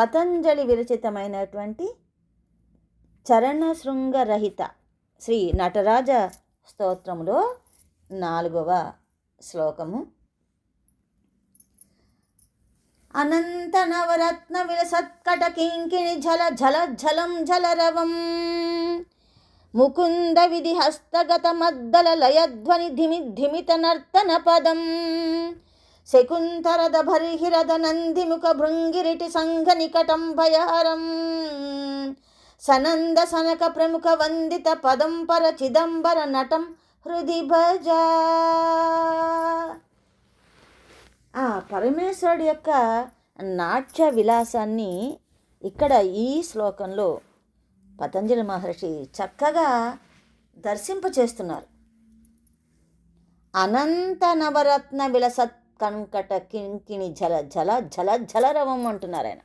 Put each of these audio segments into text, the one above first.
పతంజలి విరచితమైనటువంటి చరణ శృంగరహిత శ్రీ నటరాజ స్తోత్రములో నాలుగవ శ్లోకము. అనంత నవరత్న విలసత్కట కింకిణి జల జల జలం జలరవం ముకుంద విధి హస్తగత మద్దల లయధ్వని ధిమి ధిమిత నర్తన పదం. శకుంతరద భరిహిరద నందిముఖ భృంగిరిటి సంఘ నికటం భయహరం సనంద సనక ప్రముఖ వందిత పదంపర చిదంబర నటం హృది భజ ఆ పరమేశ్వరుడు యొక్క నాట్య విలాసాన్ని ఇక్కడ ఈ శ్లోకంలో పతంజలి మహర్షి చక్కగా దర్శింపచేస్తున్నారు. అనంత నవరత్న విలసత్ కంకట కింకిణి జల జల జల జలరవం అంటున్నారు ఆయన.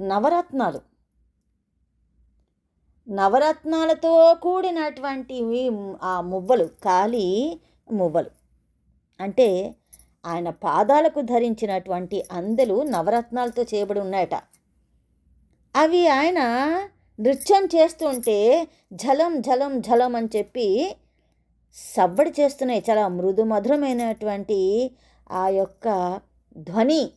నవరత్నాలు. నవరత్నాలతో కూడినటువంటివి ఆ మువ్వలు కాలి మువ్వలు. అంటే ఆయన పాదాలకు ధరించినటువంటి అందెలు నవరత్నాలతో చేయబడి ఉన్నాయట. అవి ఆయన నృత్యం చేస్తుంటే జలం జలం జలం అని చెప్పి సవ్వడి చేస్తున్నాయి. చాలా మృదు మధురమైనటువంటి ఆ యొక్క ధ్వని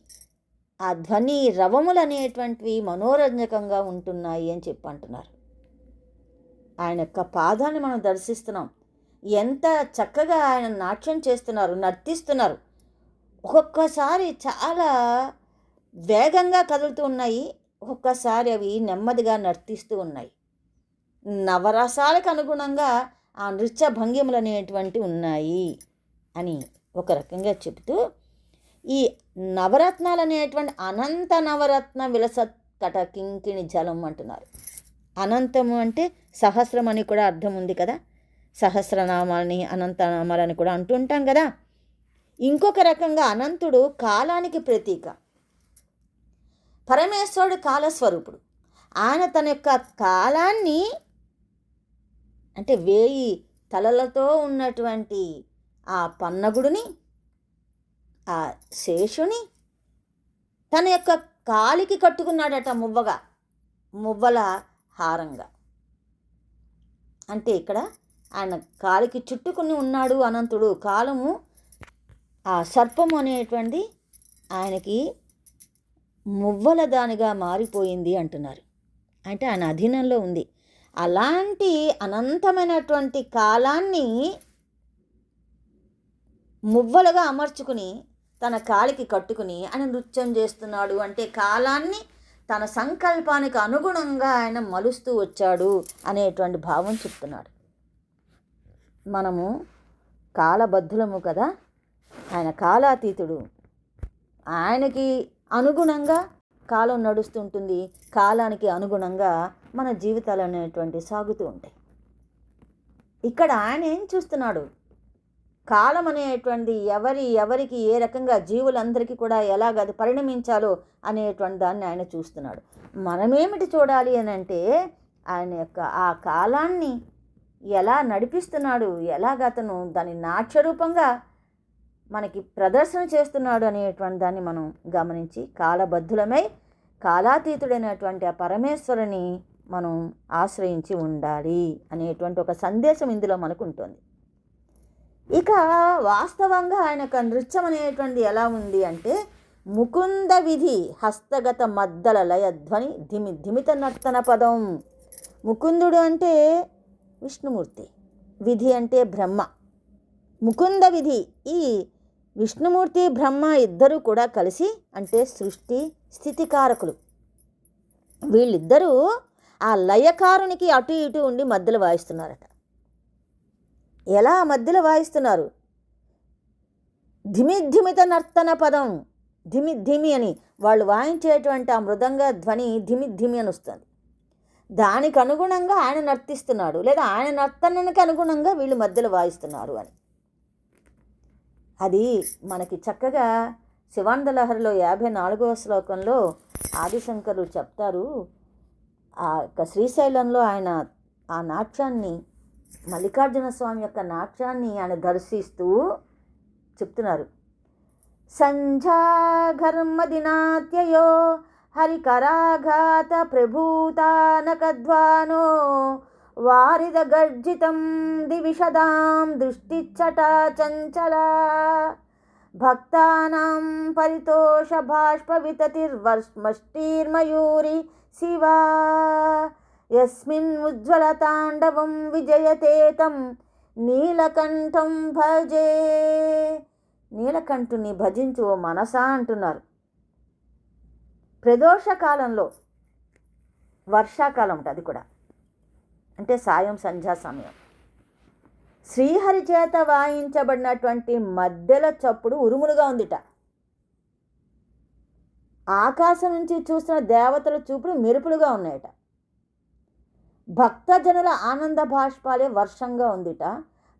ఆ ధ్వని రవములు అనేటువంటివి మనోరంజకంగా ఉంటున్నాయి అని చెప్పి అంటున్నారు. ఆయన యొక్క పాదాన్ని మనం దర్శిస్తున్నాం. ఎంత చక్కగా ఆయన నాట్యం చేస్తున్నారు నర్తిస్తున్నారు. ఒక్కొక్కసారి చాలా వేగంగా కదులుతూ ఉన్నాయి. ఒక్కొక్కసారి అవి నెమ్మదిగా నర్తిస్తూ ఉన్నాయి. నవరసాలకు అనుగుణంగా ఆ నృత్య భంగిములు అనేటువంటి ఉన్నాయి అని ఒక రకంగా చెబుతూ ఈ నవరత్నాలు అనేటువంటి అనంత నవరత్న విలస కట కింకిణి జలం అంటున్నారు. అనంతము అంటే సహస్రం అని కూడా అర్థం ఉంది కదా. సహస్రనామాలని అనంతనామాలని కూడా అంటుంటాం కదా. ఇంకొక రకంగా అనంతుడు కాలానికి ప్రతీక. పరమేశ్వరుడు కాలస్వరూపుడు. ఆయన తన యొక్క కాలాన్ని అంటే వేయి తలలతో ఉన్నటువంటి ఆ పన్నగుడిని ఆ శేషుని తన యొక్క కాలికి కట్టుకున్నాడట మువ్వగా మువ్వల హారంగా. అంటే ఇక్కడ ఆయన కాలికి చుట్టుకుని ఉన్నాడు అనంతుడు. కాలము ఆ సర్పము అనేటువంటి ఆయనకి మువ్వల దానిగా మారిపోయింది అంటున్నారు. అంటే ఆయన అధీనంలో ఉంది. అలాంటి అనంతమైనటువంటి కాలాన్ని మువ్వలుగా అమర్చుకుని తన కాలికి కట్టుకుని ఆయన నృత్యం చేస్తున్నాడు. అంటే కాలాన్ని తన సంకల్పానికి అనుగుణంగా ఆయన మలుస్తూ వచ్చాడు అనేటువంటి భావం చెప్తున్నాడు. మనము కాలబద్ధులము కదా? ఆయన కాలాతీతుడు. ఆయనకి అనుగుణంగా కాలం నడుస్తుంటుంది. కాలానికి అనుగుణంగా మన జీవితాలు అనేటువంటి సాగుతూ ఉంటాయి. ఇక్కడ ఆయన ఏం చూస్తున్నాడు? కాలం అనేటువంటి ఎవరి ఎవరికి ఏ రకంగా జీవులందరికీ కూడా ఎలాగ అది పరిణమించాలో అనేటువంటి దాన్ని ఆయన చూస్తున్నాడు. మనమేమిటి చూడాలి అని అంటే ఆయన యొక్క ఆ కాలాన్ని ఎలా నడిపిస్తున్నాడు ఎలాగ అతను దాని నాట్యరూపంగా మనకి ప్రదర్శన చేస్తున్నాడు అనేటువంటి దాన్ని మనం గమనించి కాలబద్ధులమై కాలాతీతుడైనటువంటి ఆ పరమేశ్వరుని మనం ఆశ్రయించి ఉండాలి అనేటువంటి ఒక సందేశం ఇందులో మనకు ఉంటుంది ఇక వాస్తవంగా ఆయన నృత్యం అనేటువంటి ఎలా ఉంది అంటే ముకుంద విధి హస్తగత మద్దల లయధ్వని ధిమి ధిమిత నర్తన పదం. ముకుందుడు అంటే విష్ణుమూర్తి విధి అంటే బ్రహ్మ. ముకుంద విధి ఈ విష్ణుమూర్తి బ్రహ్మ ఇద్దరూ కూడా కలిసి అంటే సృష్టి స్థితికారకులు. వీళ్ళిద్దరూ ఆ లయకారునికి అటు ఇటు ఉండి మధ్యలో వాయిస్తున్నారట. ఎలా మధ్యలో వాయిస్తున్నారు? ధిమిధిమిత నర్తన పదం. ధిమి ధిమి అని వాళ్ళు వాయించేటువంటి ఆ మృదంగ ధ్వని ధిమి ధిమి అని వస్తుంది. దానికి అనుగుణంగా ఆయన నర్తిస్తున్నాడు లేదా ఆయన నర్తనకి అనుగుణంగా వీళ్ళు మధ్యలో వాయిస్తున్నారు అని. అది మనకి చక్కగా శివానందలహరిలో యాభై నాలుగవ శ్లోకంలో ఆదిశంకరు చెప్తారు. ఆ యొక్క శ్రీశైలంలో ఆయన ఆ నాట్యాన్ని మల్లికార్జున స్వామి యొక్క నాట్యాన్ని ఆయన దర్శిస్తూ చెప్తున్నారు. సంధ్యాఘర్మదినాత్యయో హరికరాఘాత ప్రభూతానకధ్వానో వారిద గర్జితం దివిషదాం దృష్టిచ్చట చంచల. భక్తానాం పరితోష బాష్ప వితతిర్వర్ష్మష్టిర్మయూరి శివా. యస్మిన్ ఉజ్వల తాండవం విజయతేతం నీలకంఠం భజే. నీలకంఠుని భజించు ఓ మనసా అంటున్నారు. ప్రదోష కాలంలో వర్షాకాలం ఉంటుంది అది కూడా. అంటే సాయం సంధ్యా సమయం. శ్రీహరి చేత వాయించబడినటువంటి మధ్యల చప్పుడు ఉరుములుగా ఉందిట. ఆకాశం నుంచి చూసిన దేవతల చూపులు మెరుపులుగా ఉన్నాయట. భక్తజనుల ఆనంద భాష్పాలే వర్షంగా ఉందిట.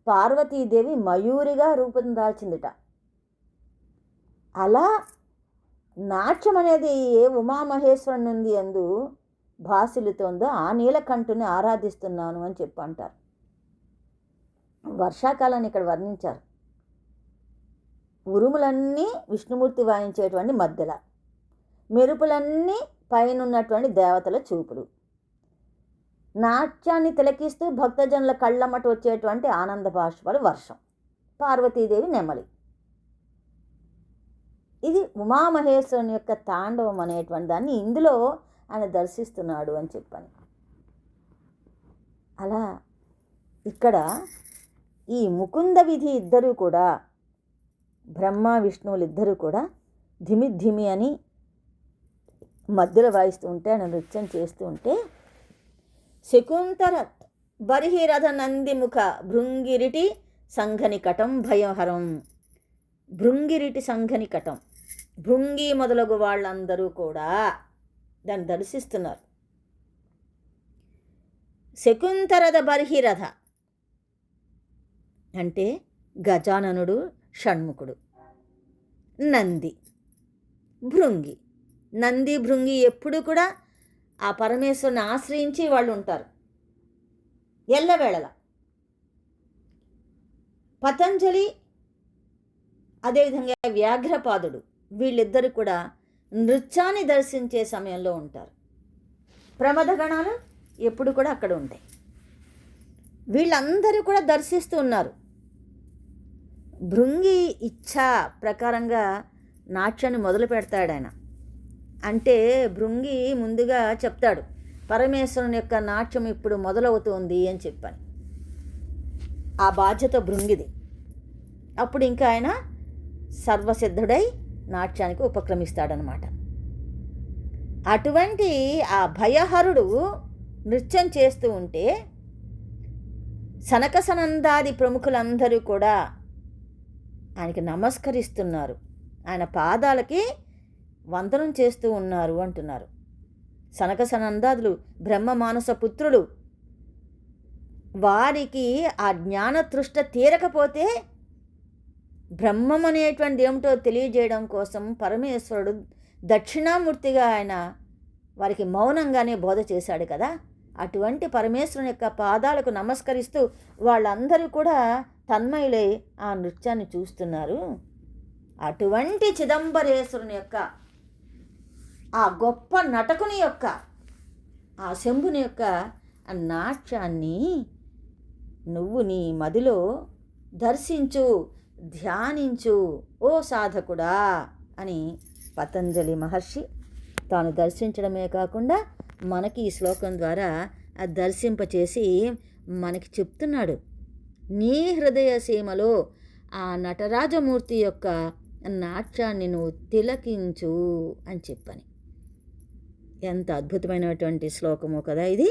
పార్వతీదేవి మయూరిగా రూపొందాల్చిందిట అలా నాట్యం అనేది ఏ ఉమామహేశ్వరుని నుండి అందు భాసిల్లుతోందో ఆ నీలకంఠుని ఆరాధిస్తున్నాను అని చెప్పి అంటారు వర్షాకాలాన్ని ఇక్కడ వర్ణించారు. ఉరుములన్నీ విష్ణుమూర్తి వాయించేటువంటి మధ్యలో. మెరుపులన్నీ పైనున్నటువంటి దేవతల చూపులు. నాట్యాన్ని తిలకిస్తూ భక్తజనుల కళ్ళమ్మట వచ్చేటువంటి ఆనంద బాష్పాలు వర్షం. పార్వతీదేవి నెమలి. ఇది ఉమామహేశ్వరుని యొక్క తాండవం అనేటువంటి దాన్ని ఇందులో ఆయన దర్శిస్తున్నాడు అని చెప్పాను. అలా ఇక్కడ ఈ ముకుంద విధి ఇద్దరూ కూడా బ్రహ్మ విష్ణువులు ఇద్దరూ కూడా ధిమి ధిమి అని మధ్యలో వాయిస్తూ ఉంటే ఆయన నృత్యం చేస్తూ ఉంటే శకుంతర బరిహిరథ నందిముఖ భృంగిరిటి సంఘనికటం భయహరం. భృంగిరిటి సంఘనికటం భృంగి మొదలగు వాళ్ళందరూ కూడా దాన్ని దర్శిస్తున్నారు. శకుంతరథ బర్హిరథ అంటే గజాననుడు షణ్ముఖుడు. నంది భృంగి. నంది భృంగి ఎప్పుడు కూడా ఆ పరమేశ్వరుని ఆశ్రయించి వాళ్ళు ఉంటారు. ఎల్లవేళల. పతంజలి అదేవిధంగా వ్యాఘ్రపాదుడు వీళ్ళిద్దరు కూడా నృత్యాన్ని దర్శించే సమయంలో ఉంటారు. ప్రమదగణాలు ఎప్పుడు కూడా అక్కడ ఉంటాయి. వీళ్ళందరూ కూడా దర్శిస్తూ ఉన్నారు. భృంగి ఇచ్ఛా ప్రకారంగా నాట్యాన్ని మొదలు పెడతాడు ఆయన. అంటే భృంగి ముందుగా చెప్తాడు పరమేశ్వరుని యొక్క నాట్యం ఇప్పుడు మొదలవుతోంది అని చెప్పాను. ఆ బాధ్యత భృంగిది. అప్పుడు ఇంకా ఆయన సర్వసిద్ధుడై నాట్యానికి ఉపక్రమిస్తాడనమాట. అటువంటి ఆ భయహరుడు నృత్యం చేస్తూ ఉంటే సనక సనందాది ప్రముఖులందరూ కూడా ఆయనకి నమస్కరిస్తున్నారు. ఆయన పాదాలకి వందనం చేస్తూ ఉన్నారు అంటున్నారు. సనక సనందాదులు బ్రహ్మ మానస పుత్రులు వారికి ఆ జ్ఞానతృష్ట తీరకపోతే బ్రహ్మం అనేటువంటి ఏమిటో తెలియజేయడం కోసం పరమేశ్వరుడు దక్షిణామూర్తిగా ఆయన వారికి మౌనంగానే బోధ చేశాడు కదా. అటువంటి పరమేశ్వరుని యొక్క పాదాలకు నమస్కరిస్తూ వాళ్ళందరూ కూడా తన్మయులై ఆ నృత్యాన్ని చూస్తున్నారు. అటువంటి చిదంబరేశ్వరుని యొక్క ఆ గొప్ప నటకుని యొక్క ఆ శంభుని యొక్క ఆ నాట్యాన్ని నువ్వు నీ మదిలో దర్శించు ధ్యానించు ఓ సాధకుడా అని పతంజలి మహర్షి తాను దర్శించడమే కాకుండా మనకి ఈ శ్లోకం ద్వారా దర్శింపచేసి మనకి చెప్తున్నాడు. నీ హృదయ సీమలో ఆ నటరాజమూర్తి యొక్క నాట్యాన్ని నువ్వు తిలకించు అని చెప్పని. ఎంత అద్భుతమైనటువంటి శ్లోకము కదా ఇది.